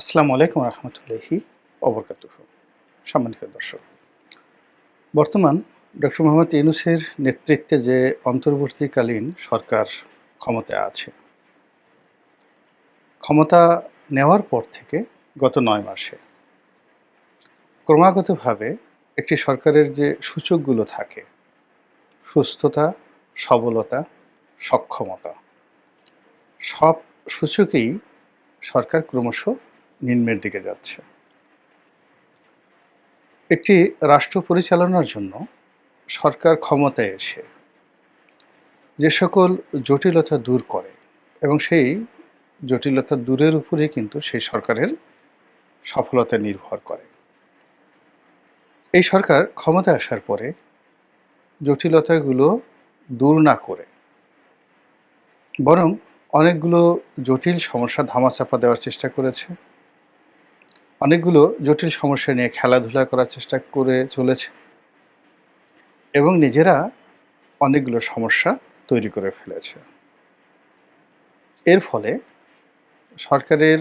আসসালামু আলাইকুম রহমতুল্লাহি অবরকাত সম্মানিত দর্শক, বর্তমান ডক্টর মোহাম্মদ ইউনুসের নেতৃত্বে যে অন্তর্বর্তীকালীন সরকার ক্ষমতায় আছে, ক্ষমতা নেওয়ার পর থেকে গত নয় মাসে ক্রমাগতভাবে একটি সরকারের যে সূচকগুলো থাকে, সুস্থতা, সবলতা, সক্ষমতা, সব সূচকেই সরকার ক্রমশ নিম্নের দিকে যাচ্ছে। একটি রাষ্ট্র পরিচালনার জন্য সরকার ক্ষমতায় এসে যে সকল জটিলতা দূর করে এবং সেই জটিলতা দূরের উপরে কিন্তু সেই সরকারের সফলতা নির্ভর করে। এই সরকার ক্ষমতায় আসার পরে জটিলতাগুলো দূর না করে বরং অনেকগুলো জটিল সমস্যা ধামাচাপা দেওয়ার চেষ্টা করেছে। অনেকগুলো জটিল সমস্যা নিয়ে খেলাধুলা করার চেষ্টা করে চলেছে এবং নিজেরা অনেকগুলো সমস্যা তৈরি করে ফেলেছে। এর ফলে সরকারের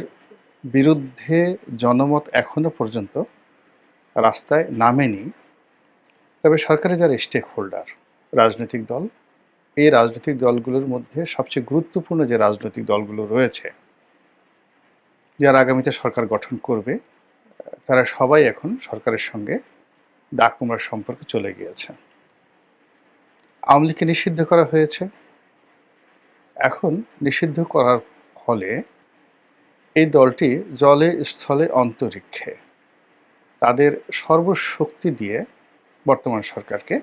বিরুদ্ধে জনমত এখনও পর্যন্ত রাস্তায় নামেনি। তবে সরকারের যারা স্টেক হোল্ডার রাজনৈতিক দল, এই রাজনৈতিক দলগুলোর মধ্যে সবচেয়ে গুরুত্বপূর্ণ যে রাজনৈতিক দলগুলো রয়েছে, যারা আগামীতে সরকার গঠন করবে তারা সবাই এখন সরকারের সঙ্গে দা কুমড়ার সম্পর্কে চলে গিয়েছে। আওয়ামী লীগকে নিষিদ্ধ করা হয়েছে। এখন নিষিদ্ধ করার ফলে এই দলটি জলে, স্থলে অন্তরিক্ষে তাদের সর্বশক্তি দিয়ে বর্তমান সরকারকে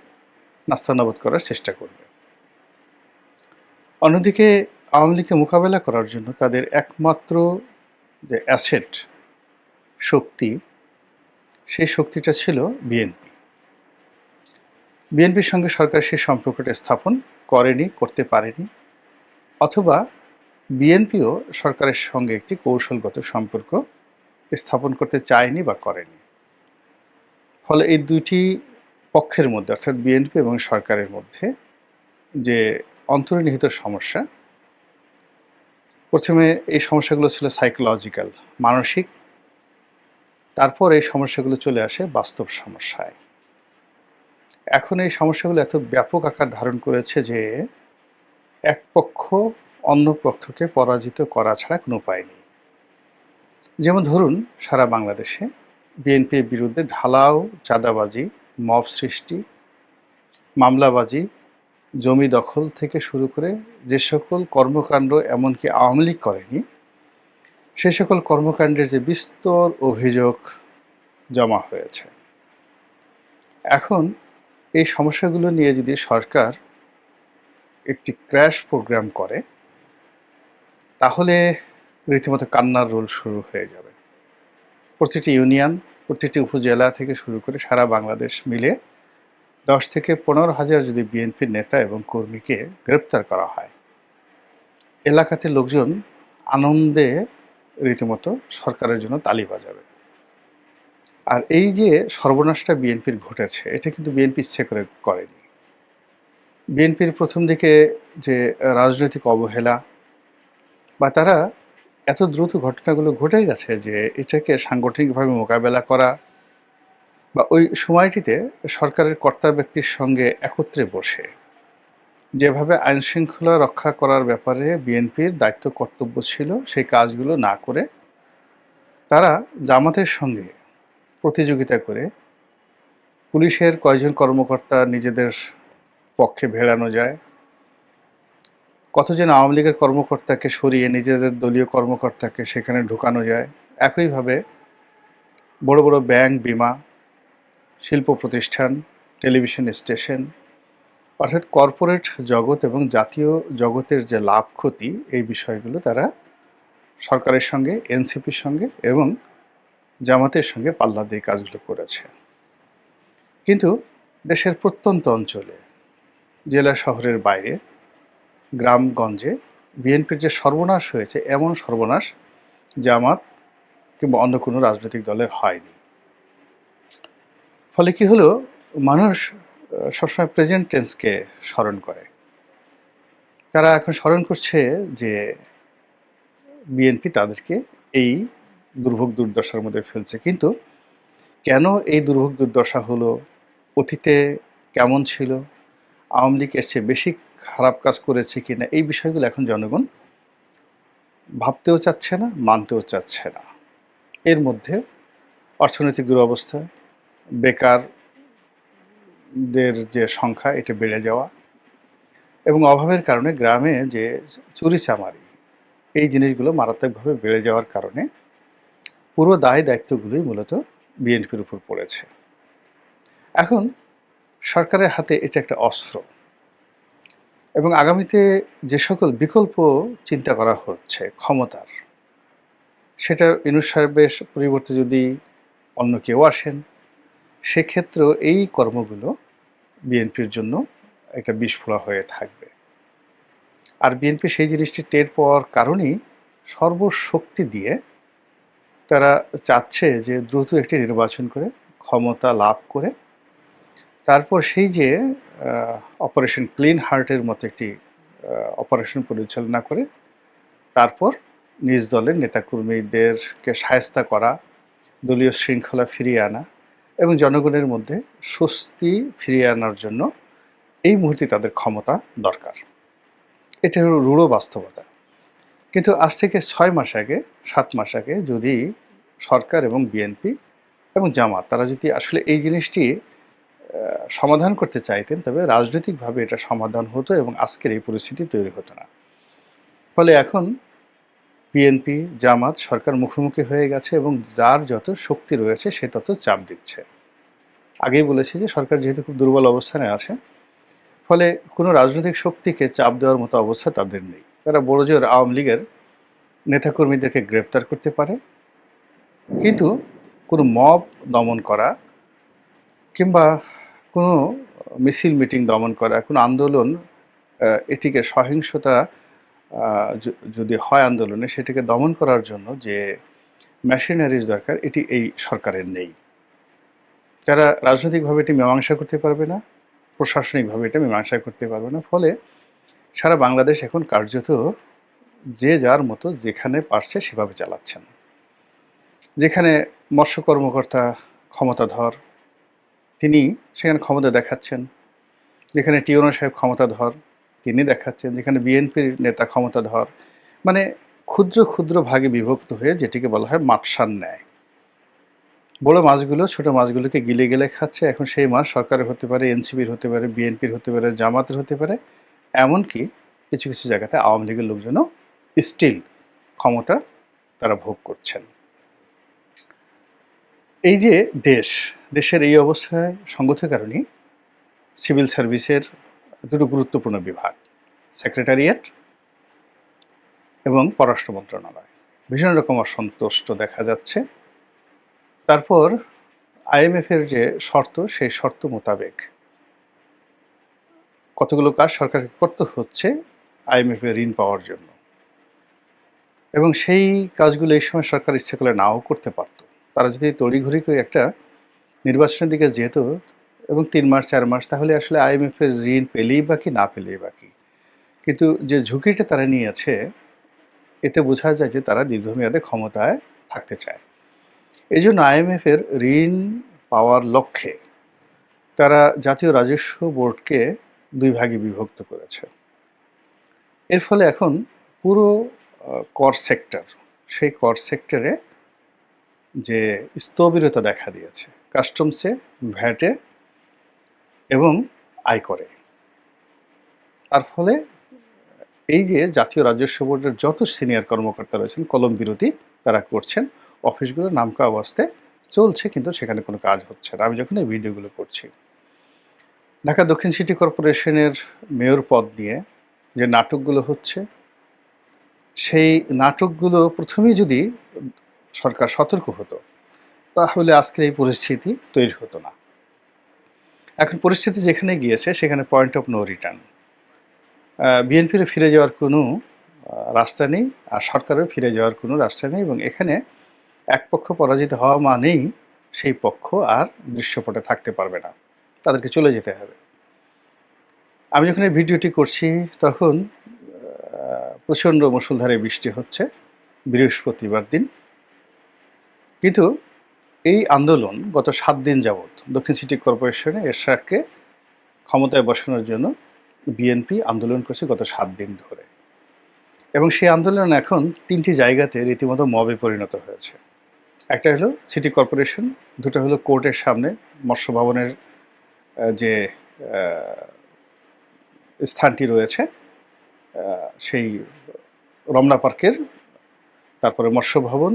নাস্তানাবোধ করার চেষ্টা করবে। অন্যদিকে আওয়ামী লীগকে মোকাবেলা করার জন্য তাদের একমাত্র যে অ্যাসেট শক্তি, সেই শক্তিটা ছিল বিএনপি। বিএনপির সঙ্গে সরকার সেই সম্পর্কটা স্থাপন করেনি, করতে পারেনি, অথবা বিএনপিও সরকারের সঙ্গে একটি কৌশলগত সম্পর্ক স্থাপন করতে চায়নি বা করেনি। ফলে এই দুইটি পক্ষের মধ্যে, অর্থাৎ বিএনপি এবং সরকারের মধ্যে যে অন্তর্নিহিত সমস্যা, প্রথমে এই সমস্যাগুলো ছিল সাইকোলজিক্যাল মানসিক তারপর এই সমস্যাগুলো চলে আসে বাস্তব সমস্যায়। এখন এই সমস্যাগুলো এত ব্যাপক আকার ধারণ করেছে যে এক পক্ষ অন্য পক্ষকে পরাজিত করা ছাড়া কোনো উপায় নেই। যেমন ধরুন, সারা বাংলাদেশে বিএনপির বিরুদ্ধে ঢালাও, চাঁদাবাজি, মব সৃষ্টি, মামলাবাজি, জমি দখল থেকে শুরু করে যে সকল কর্মকাণ্ড এমনকি আওয়ামী লীগ করেনি সে সকল কর্মকাণ্ডের যে বিস্তর অভিযোগ জমা হয়েছে। এখন এই সমস্যাগুলো নিয়ে যদি সরকার একটি ক্র্যাশ প্রোগ্রাম করে, তাহলে রীতিমতো কান্নার রোল শুরু হয়ে যাবে। প্রতিটি ইউনিয়ন, প্রতিটি উপজেলা থেকে শুরু করে সারা বাংলাদেশ মিলে দশ থেকে পনেরো হাজার যদি বিএনপির নেতা এবং কর্মীকে গ্রেপ্তার করা হয়, এলাকাতে লোকজন আনন্দে রীতিমতো সরকারের জন্য তালি বাজাবে। আর এই যে সর্বনাশটা বিএনপির ঘটেছে, এটা কিন্তু বিএনপি ইচ্ছে করে করেনি। বিএনপির প্রথম দিকে যে রাজনৈতিক অবহেলা, বা তারা এত দ্রুত ঘটনাগুলো ঘটে গেছে যে এটাকে সাংগঠনিকভাবে মোকাবেলা করা, বা ওই সময়টিতে সরকারের কর্তা ব্যক্তির সঙ্গে একত্রে বসে যেভাবে আইন শৃঙ্খলা রক্ষা করার ব্যাপারে বিএনপির দায়িত্ব কর্তব্য ছিল, সেই কাজগুলো না করে তারা জামাতের সঙ্গে প্রতিযোগিতা করে পুলিশের কয়জন কর্মকর্তা নিজেদের পক্ষে ভেড়ানো যায়, কতজন আওয়ামী লীগের কর্মকর্তাকে সরিয়ে নিজেদের দলীয় কর্মকর্তাকে সেখানে ঢুকানো যায়, একইভাবে বড় বড় ব্যাংক, বিমা, শিল্প প্রতিষ্ঠান, টেলিভিশন স্টেশন অর্থাৎ কর্পোরেট জগৎ এবং জাতীয় জগতের যে লাভ ক্ষতি, এই বিষয়গুলো তারা সরকারের সঙ্গে এনসিপির সঙ্গে এবং জামাতের সঙ্গে পাল্লা দিয়ে কাজগুলো করেছে। কিন্তু দেশের প্রত্যন্ত অঞ্চলে, জেলা শহরের বাইরে, গ্রামগঞ্জে বিএনপির যে সর্বনাশ হয়েছে, এমন সর্বনাশ জামাত কিংবা অন্য কোনো রাজনৈতিক দলের হয়নি। ফলে কি হলো? মানুষ সবসময় প্রেজেন্ট টেন্সকে স্মরণ করে। তারা এখন স্মরণ করছে যে বিএনপি তাদেরকে এই দুর্ভোগ দুর্দশার মধ্যে ফেলছে, কিন্তু কেন এই দুর্ভোগ দুর্দশা হলো? অতীতে কেমন ছিল? আওয়ামী লীগ এর চেয়ে বেশি খারাপ কাজ করেছে কি না এই বিষয়গুলো এখন জনগণ ভাবতেও চাচ্ছে না, মানতেও চাচ্ছে না। এর মধ্যে অর্থনৈতিক দুরবস্থা বেকারদের যে সংখ্যা, এটা বেড়ে যাওয়া এবং অভাবের কারণে গ্রামে যে চুরি চামারি, এই জিনিসগুলো মারাত্মকভাবে বেড়ে যাওয়ার কারণে পুরো দায় দায়িত্বগুলোই মূলত বিএনপির উপর পড়েছে। এখন সরকারের হাতে এটা একটা অস্ত্র এবং আগামীতে যে সকল বিকল্প চিন্তা করা হচ্ছে ক্ষমতার, সেটা ইনুস পরিবর্তে যদি অন্য কেউ আসেন সেক্ষেত্রেও এই কর্মগুলো বিএনপির জন্য একটা বিস্ফোরা হয়ে থাকবে। আর বিএনপি সেই জিনিসটি টের পাওয়ার কারণেই সর্বশক্তি দিয়ে তারা চাচ্ছে যে দ্রুত একটি নির্বাচন করে, ক্ষমতা লাভ করে। তারপর সেই যে অপারেশন ক্লিন হার্টের মতো একটি অপারেশন পরিচালনা করে, তারপর নিজ দলের নেতাকর্মীদেরকে সায়স্তা করা, দলীয় শৃঙ্খলা ফিরিয়ে আনা এবং জনগণের মধ্যে স্বস্তি ফিরিয়ে আনার জন্য এই মুহূর্তে তাদের ক্ষমতা দরকার। এটা হলো রূঢ় বাস্তবতা। কিন্তু আজ থেকে ছয় মাস আগে, সাত মাস আগে যদি সরকার এবং বিএনপি এবং জামাত তারা যদি আসলে এই জিনিসটি সমাধান করতে চাইতেন, তবে রাজনৈতিকভাবে এটা সমাধান হতো এবং আজকের এই পরিস্থিতি তৈরি হতো না। ফলে এখন বিএনপি জামাত সরকার মুখোমুখি হয়ে গেছে এবং যার যত শক্তি রয়েছে সে তত চাপ দিচ্ছে। আগেই বলেছি যে সরকার যেহেতু খুব দুর্বল অবস্থানে আছে, ফলে কোনো রাজনৈতিক শক্তিকে চাপ দেওয়ার মতো অবস্থা তাদের নেই। তারা বড় জোর আওয়ামী লীগের নেতাকর্মীদেরকে গ্রেপ্তার করতে পারে, কিন্তু কোনো মব দমন করা কিংবা কোনো মিছিল মিটিং দমন করা, কোনো আন্দোলন এটিকে সহিংসতা যদি হয় আন্দোলনে সেটিকে দমন করার জন্য যে মেশিনারিজ দরকার, এটি এই সরকারের নেই। যারা রাজনৈতিকভাবে এটি মীমাংসা করতে পারবে না, প্রশাসনিকভাবে এটা মীমাংসা করতে পারবে না, ফলে সারা বাংলাদেশ এখন কার্যত যে যার মতো যেখানে পারছে সেভাবে চালাচ্ছেন। যেখানে মৎস্য কর্মকর্তা ক্ষমতাধর, তিনি সেখানে ক্ষমতা দেখাচ্ছেন। যেখানে টিওনো সাহেব ক্ষমতাধর তিনি দেখাচ্ছেন যেখানে বিএনপির নেতা ক্ষমতাধর মানে ক্ষুদ্র ক্ষুদ্র ভাগে বিভক্ত হয়ে যেটিকে বলা হয় মাতসান নেয় বড় মাছগুলো, ছোট মাছগুলোকে গিলে গেলে খাচ্ছে। এখন সেই মাছ সরকারের হতে পারে, এনসিপির হতে পারে, বিএনপির হতে পারে, জামাতের হতে পারে, এমনকি কিছু কিছু জায়গাতে আওয়ামী লীগের লোকজনও স্টিল ক্ষমতা তারা ভোগ করছেন। এই যে দেশ, দেশের এই অবস্থায় সঙ্গত কারণে সিভিল সার্ভিসের দুটো গুরুত্বপূর্ণ বিভাগ, সেক্রেটারিয়েট এবং পররাষ্ট্র মন্ত্রণালয়। ভীষণ রকম অসন্তুষ্ট দেখা যাচ্ছে। তারপর আইএমএফের যে শর্ত, সেই শর্ত মোতাবেক কতগুলো কাজ সরকারকে করতে হচ্ছে আইএমএফের ঋণ পাওয়ার জন্য। এবং সেই কাজগুলো এই সময় সরকার ইচ্ছে করলে নাও করতে পারত। তারা যদি তড়িঘড়ি করে একটা নির্বাচনের দিকে যেত এবং তিন মাস, চার মাস, তাহলে আসলে আইএমএফের ঋণ পেলেই বাকি না পেলেই বাকি কিন্তু যে ঝুঁকিটা তারা নিয়েছে, এতে বোঝা যায় যে তারা দীর্ঘমেয়াদে ক্ষমতায় থাকতে চায়। এই জন্য আইএমএফের ঋণ পাওয়ার লক্ষ্যে তারা জাতীয় রাজস্ব বোর্ডকে দুই ভাগে বিভক্ত করেছে। এর ফলে এখন পুরো কর সেক্টর, সেই কর সেক্টরে যে স্থবিরতা দেখা দিয়েছে, কাস্টমসে ভ্যাটে এবং আয় করে। তার ফলে এই যে জাতীয় রাজস্ব বোর্ডের যত সিনিয়র কর্মকর্তা রয়েছেন, কলম বিরতি তারা করছেন অফিসগুলো নামকা অবস্থায় চলছে কিন্তু সেখানে কোনো কাজ হচ্ছে না। আমি যখন এই ভিডিওগুলো করছি, ঢাকা দক্ষিণ সিটি কর্পোরেশনের মেয়র পদ নিয়ে যে নাটকগুলো হচ্ছে, সেই নাটকগুলো প্রথমেই যদি সরকার সতর্ক হতো, তাহলে আজকের এই পরিস্থিতি তৈরি হতো না। এখন পরিস্থিতি যেখানে গিয়েছে, সেখানে পয়েন্ট অফ নো রিটার্ন বিএনপির ফিরে যাওয়ার কোনো রাস্তা নেই, আর সরকারের ফিরে যাওয়ার কোনো রাস্তা নেই, এবং এখানে এক পক্ষ পরাজিত হওয়া মানেই সেই পক্ষ আর দৃশ্যপটে থাকতে পারবে না। তাদেরকে চলে যেতে হবে। আমি যখন এই ভিডিওটি করছি, তখন প্রচণ্ড মুসলধারে বৃষ্টি হচ্ছে, বৃহস্পতিবার দিন। কিন্তু এই আন্দোলন গত সাত দিন যাবৎ দক্ষিণ সিটি কর্পোরেশনে এরশাদকে ক্ষমতায় বসানোর জন্য বিএনপি আন্দোলন করছে গত সাত দিন ধরে। এবং সেই আন্দোলন এখন তিনটি জায়গাতে রীতিমতো মবে পরিণত হয়েছে। একটা হলো সিটি কর্পোরেশন, দুটো হলো কোর্টের সামনে মৎস্য ভবনের যে স্থানটি রয়েছে সেই রমনা পার্কের, তারপরে মৎস্য ভবন